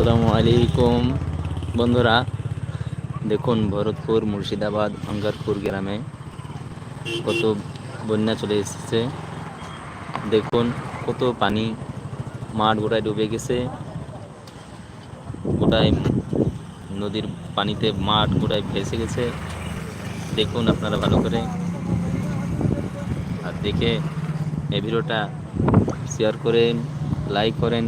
আসসালামু আলাইকুম। বন্ধুরা, দেখুন ভরতপুর, মুর্শিদাবাদ অঙ্গারপুর গ্রামে কত বন্যা চলে এসেছে। দেখুন কত পানি, মাঠ গোটায় ডুবে গেছে। গোটায় নদীর পানিতে মাঠ গোটায় ভেসে গেছে। দেখুন আপনারা ভালো করে। আর দেখে এই ভিডিওটা শেয়ার করেন লাইক করেন